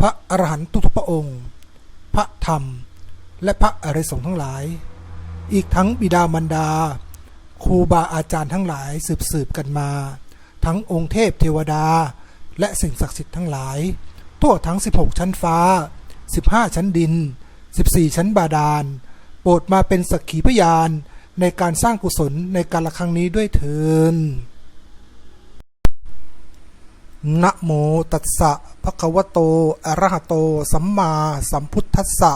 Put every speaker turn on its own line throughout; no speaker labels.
พระอรหันต์ทุกพระองค์ พระธรรม และพระอริยสงฆ์ทั้งหลาย อีกทั้งบิดามารดา ครูบาอาจารย์ทั้งหลายสืบสืบกันมา ทั้งองค์เทพเทวดา และสิ่งศักดิ์สิทธิ์ทั้งหลาย ทั่วทั้ง 16 ชั้นฟ้า 15 ชั้นดิน 14 ชั้นบาดาล โปรดมาเป็นสักขีพยานในการสร้างกุศลในการละครั้งนี้ด้วยเถินนะโมตัสสะ ภะคะวะโต อรหะโต สัมมาสัมพุทธัสสะ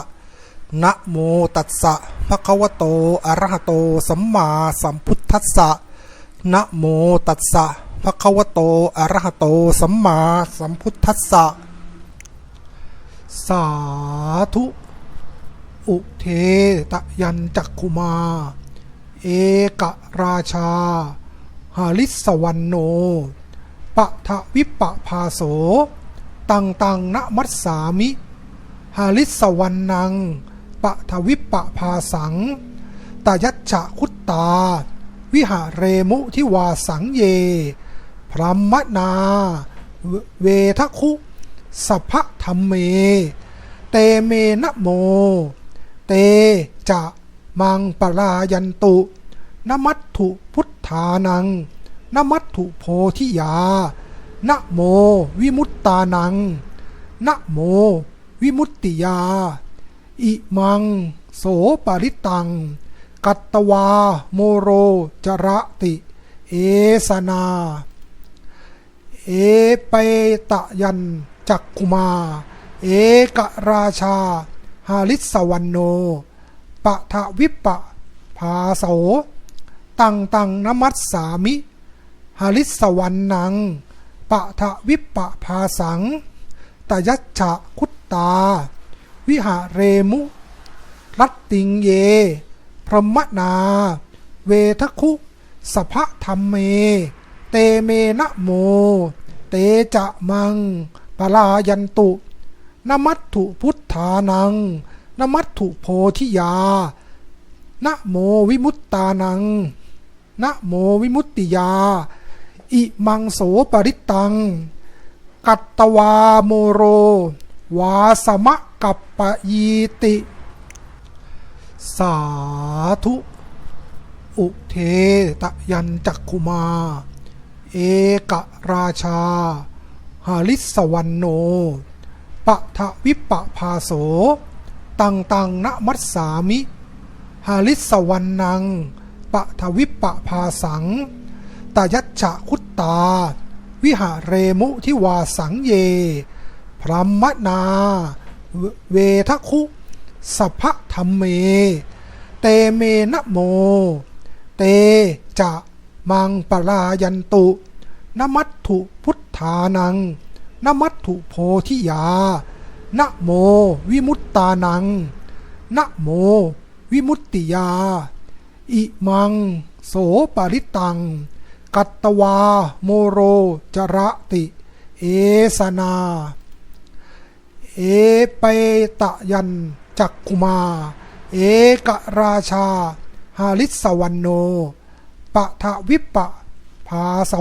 นะโมตัสสะภะคะวะโต อรหะโต สัมมาสัมพุทธัสสะ นะโมตัสสะภะคะวะโต อรหะโต สัมมาสัมพุทธัสสะ สาธุ อุเทตยันจักคุมา เอกราชา หาลิสวรรณโนปะทะวิปะพาโส ตังตังนะมัสสามิ หาลิสวรรนัง ปะทวิปะพาสัง ตายัจฉะคุตตา วิหาเรมุทิวาสังเย พรหมนา เวเวทคุสัพพะธรรมเม เตเมนะโม เตจะมังปรายันตุนมัตถุพุทธานังนมัตถุโพธิยา นะโม วิมุตตานัง นะโม วิมุตติยา อิมัง โสปาริตัง กัตตวา โมโรจระติ เอสนา เอเปตะยันจักคุมา เอกราชา หาลิสวรรณโน ปะทะวิปะภาโส ตังตังนมัสสามิ หาลิสวรรนัง ปะทะวิปะภาสัง ตยัจฉะคุตตา วิหาเรมุ รัตติงเย พรหมนา เวทคุสภะธรรมเม เตเมนะโม เตจะมังปลายันตุนมัตถุพุทธานังนมัตถุโพธิยานะโมวิมุตตานังนะโมวิมุตติยา อิมังโสปริตัง กัตตวาโมโร วาสมะกัปปะยีติ สาธุ อุเทตยันจักคุมา เอกราชา หาลิสวรรณโน ปะทะวิปะพาโส ตังตังนะมัสสามิ หาลิสวรรนัง ปะทวิปปะพาสัง ยัจฉะคุตตา วิหาเรมุทิวาสังเย พรหมนาเวเวทคุสัพพธรรมเม เตเมนะโม เตจะมังปรายันตุนมัตถุพุทธานังนมัตถุโพธิยานะโมวิมุตตานังนะโมวิมุตติยา อิมัง โสปริตัง กัตตวา โมโร จระติ เอสนา เอเปตะยัน จักคุมา เอกราชา หาลิสวรรณโน ปะทะวิปะ ภาโส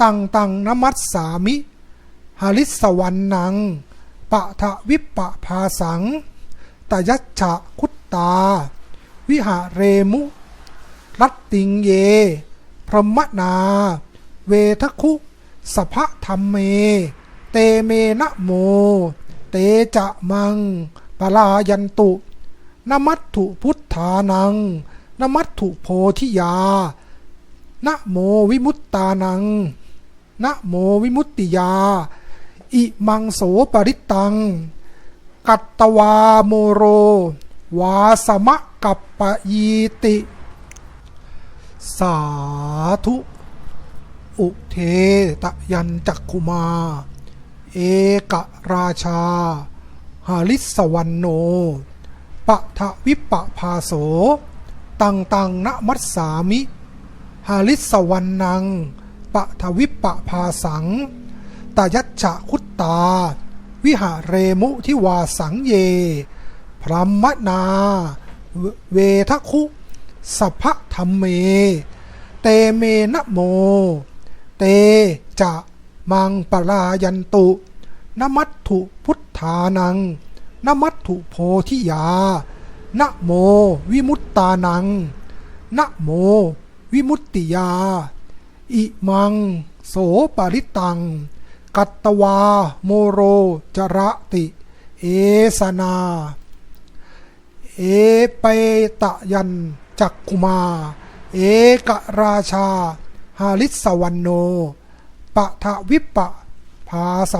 ตังตังนมัสสามิ หาลิสวรรนัง ปะทะวิปะภาสัง ตยัจฉะคุตตา วิหาเรมุ รัตติงเย พรหมนา เวทคุสภะธรรมเม เตเมนะโม เตจะมังปลายันตุนมัตถุพุทธานังนมัตถุโพธิยานะโมวิมุตตานังนะโมวิมุตติยา อิมังโสปริตัง กัตตวาโมโร วาสมะกัปปะยีติ สาธุ อุเทตยันจักคุมา เอกราชา หาลิสวรรณโนปะทะวิปะพาโส ตังตังนะมัสสามิ หาลิสวรรณัง ปะทวิปปะพาสัง ตายัจฉะคุตตา วิหาเรมุทิวาสังเย พรหมนา เวเวทคุ สัพพธรรมเม เตเมนะโม เตจะมังปรายันตุนมัตถุพุทธานังนมัตถุโพธิยานะโมวิมุตตานังนะโมวิมุตติยา อิมัง โสปริตัง กัตตวาโมโรจระติ เอสนา เอเปตะยัน จักคุมา เอกราชา หาลิสวรรณโนปะทะวิปปะพาโส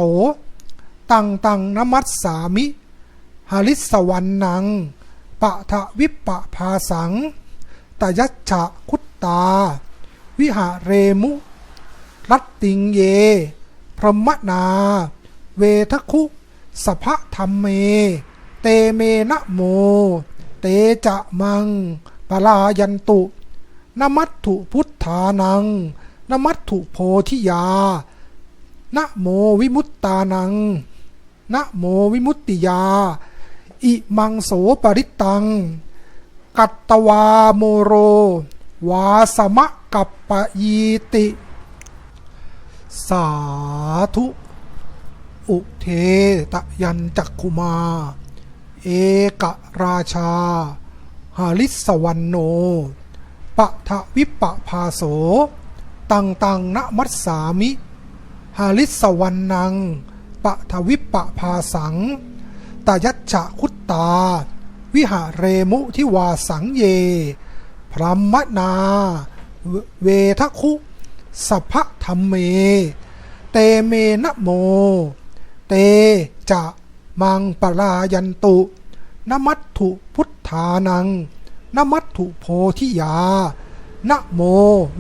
ตังตังนมัสสามิ หาลิสวรรณังปะทะวิปปะพาสังตยัจฉะคุตตา วิหาเรมุ รัตติงเย พรหมนา เวทคุสภะธรรมเม เตเมนะโม เตจะมัง ปลายันตุนมัตถุพุทธานังนมัตถุโพธิยานะโมวิมุตตานังนะโมวิมุตติยา อิมังโสปริตัง กัตตวาโมโร วาสมะกัปปะยีติ สาธุ อุเทตยันจักคุมา เอกราชา หาลิสวรรณโน ปะทะวิปปะพาโส ตังตังนะมัสสามิหาลิสวรรณัง ปะทวิปปะพาสัง ตายัจฉะคุตตา วิหาเรมุทิวาสังเย พรหมนา เวเวทคุสัพพธรรมเม เตเมนะโม เตจะมังปรายันตุ นมัตถุพุทธานังนมัตถุโพธิยานะโม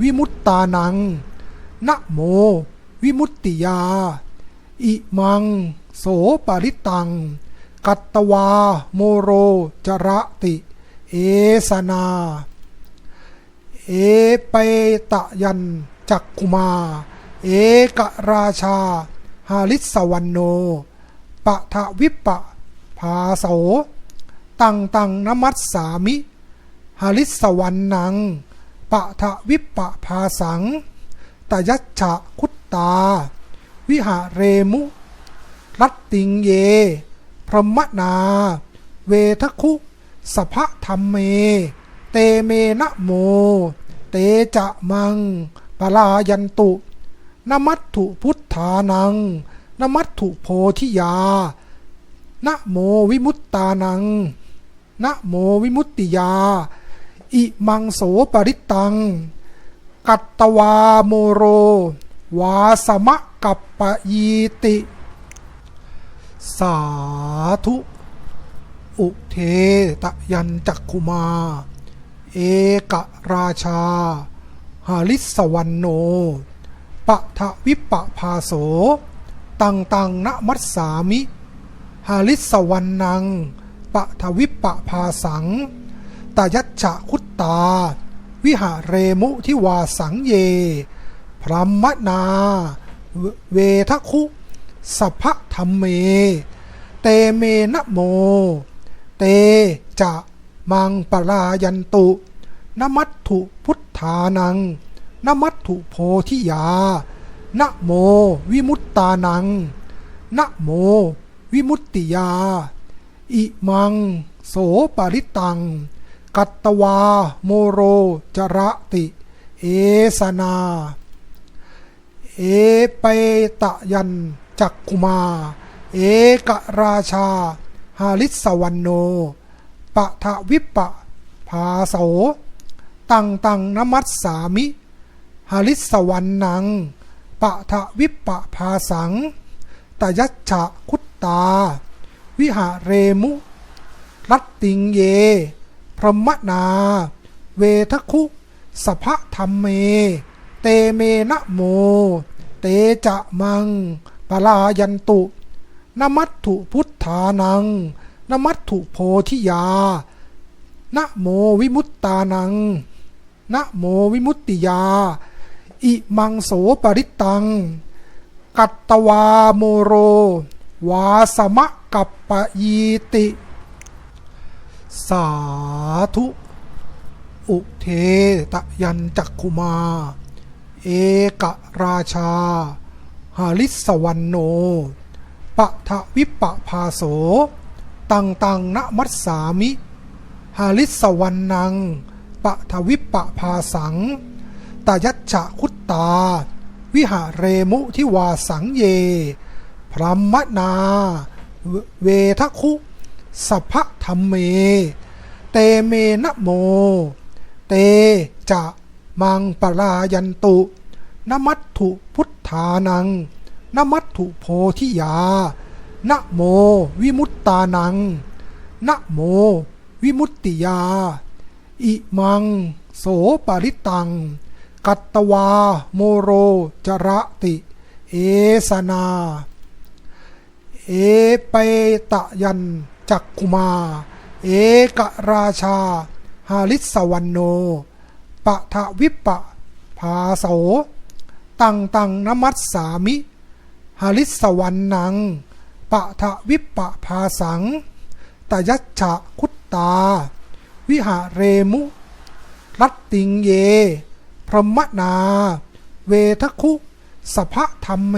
วิมุตตานังนะโมวิมุตติยา อิมัง โสปริตัง กัตตวาโมโรจระติ เอสนา เอเปตะยันจักคุมา เอกราชา หาลิสวรรณโนปะทะวิปปะพาโส ตังตังนมัสสามิหาลิสวรรณังปะทะวิปปะพาสังตยัจฉะคุตตา วิหาเรมุ รัตติงเย พรหมนา เวทคุสภะธรรมเม เตเมนะโม เตจะมังปลายันตุนมัตถุพุทธานังนมัตถุโพธิยานะโมวิมุตตานัง นะโมวิมุตติยา อิมังโสปริตัง กัตตวาโมโร วาสมะกัปปะยีติ สาธุ อุเทตยันจักคุมา เอกราชา หาลิสวรรณโนปะทะวิปปะพาโส ตังตังนะมัสสามิ หาลิสวรรณัง ปะทวิปะพาสัง ตายัจฉะคุตตา วิหาเรมุทิวาสังเย พรหมนา เวเวทคุสัพพะธรรมเม เตเมนะโม เตจะมังปรายันตุนมัตถุพุทธานังนมัตถุโพธิยานะโม วิมุตตานังนะโม วิมุตติยา อิมัง โสปริตัง กัตตวา โมโรจระติ เอสนา เอเปตะยันจักคุมา เอกราชา หาลิสวรรณโน ปะทะวิปปะพาโส ตังตังนมัสสามิ หาลิสวรรณัง ปะทะวิปปะพาสังตยัจฉะคุตตา วิหาเรมุ รัตติงเย พรหมนา เวทคุสภะธรรมเม เตเมนะโม เตจะมังปลายันตุนมัตถุพุทธานังนมัตถุโพธิยานะโมวิมุตตานังนะโมวิมุตติยา อิมังโสปริตตัง กัตตวาโมโร วาสมะกัปปะยีติ สาธุ อุเทตยันจักคุมา เอกราชา หาลิสวรรณโนปะทะวิปะพาโส ตังตังนะมัสสามิหาลิสวรรนัง ปะทวิปปะพาสัง ตายัจฉะคุตตา วิหาเรมุทิวาสังเย พรหมนาเวเวทคุสัพพธรรมเม เตเมนะโม เตจะมังปรายันตุนมัตถุพุทธานังนมัตถุโพธิยานะโมวิมุตตานังนะโมวิมุตติยา อิมัง โสปริตัง กัตตวา โมโรจระติ เอสนา เอเปตะยันจักคุมา เอกราชา หาลิสวรรณโน ปะทะวิปปะภาโส ตังตังนมัสสามิ หาลิสวรรนัง ปะทะวิปปะภาสัง ตยัจฉะคุตตา วิหาเรมุ รัตติงเย พรมนา เวทคุสภะธรรมเม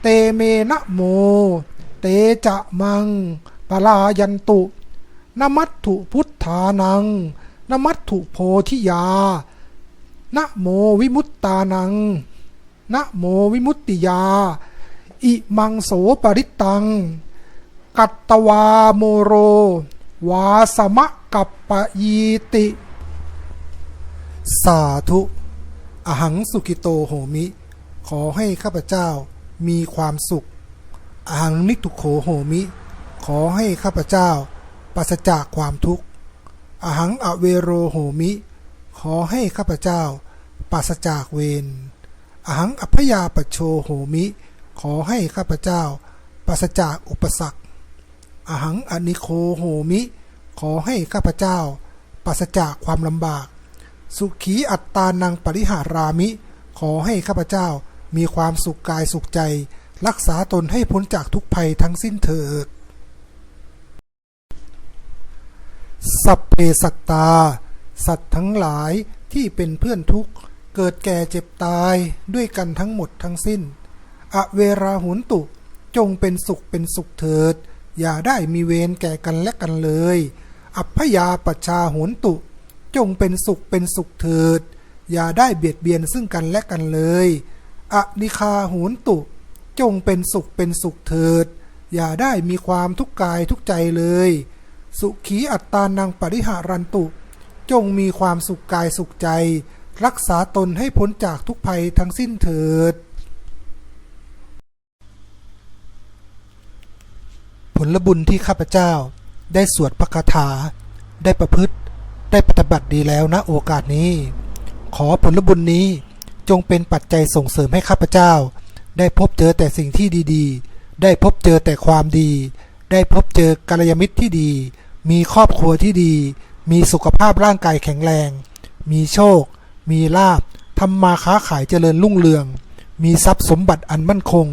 เตเมนะโม เตจะมังปลายันตุนมัตถุพุทธานังนมัตถุโพธิยานะโมวิมุตตานังนะโมวิมุตติยา อิมังโสปริตัง กัตตวาโมโร วาสมะกัปปะยีติ สาธุ อหังสุกิโตโหมิ ขอให้ข้าพเจ้า มีความสุขอหังนิทุโขโหมิ ขอให้ข้าพเจ้าปราศจากความทุกข์อหังอเวโรโหมิ ขอให้ข้าพเจ้าปราศจากเวรอหังอัพยาปโชโหมิ ขอให้ข้าพเจ้าปราศจากอุปสรรคอหังอนิโคโหมิ ขอให้ข้าพเจ้าปราศจากความลำบาก สุขีอัตตานังปริหารามิ ขอให้ข้าพเจ้า มีความสุขกายสุขใจ รักษาตนให้พ้นจากทุกภัยทั้งสิ้นเถิด สัพเพสัตตา สัตว์ทั้งหลายที่เป็นเพื่อนทุกข์ เกิดแก่เจ็บตายด้วยกันทั้งหมดทั้งสิ้น อเวราหุนตุจงเป็นสุขเป็นสุขเถิด อย่าได้มีเวรแก่กันและกันเลย อัพยาปชชาโหนตุ จงเป็นสุขเป็นสุขเถิด อย่าได้เบียดเบียนซึ่งกันและกันเลย อนิคาโหนตุ จงเป็นสุขเป็นสุขเถิด อย่าได้มีความทุกกายทุกใจเลย สุขีอัตตานังปริหารันตุ จงมีความสุขกายสุขใจ รักษาตนให้พ้นจากทุกภัยทั้งสิ้นเถิด ผลบุญที่ข้าพเจ้าได้สวดพระคาถา ได้ประพฤติ ได้ปฏิบัติดีแล้วนะโอกาสนี้ ขอผลบุญนี้ จงเป็นปัจจัยส่งเสริมให้ข้าพเจ้า ได้พบเจอแต่สิ่งที่ดีๆ ได้พบเจอแต่ความดี ได้พบเจอกัลยาณมิตรที่ดี มีครอบครัวที่ดี มีสุขภาพร่างกายแข็งแรง มีโชค มีลาบทำมาค้าขายเจริญรุ่งเรือง มีทรัพย์สมบัติอันมั่นคง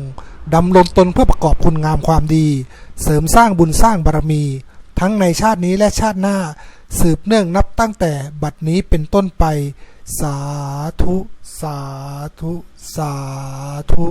ดำรงตนเพื่อประกอบคุณงามความดี เสริมสร้างบุญสร้างบารมี ทั้งในชาตินี้และชาติหน้า สืบเนื่องนับตั้งแต่บัดนี้เป็นต้นไป สาธุสาธุสาธุ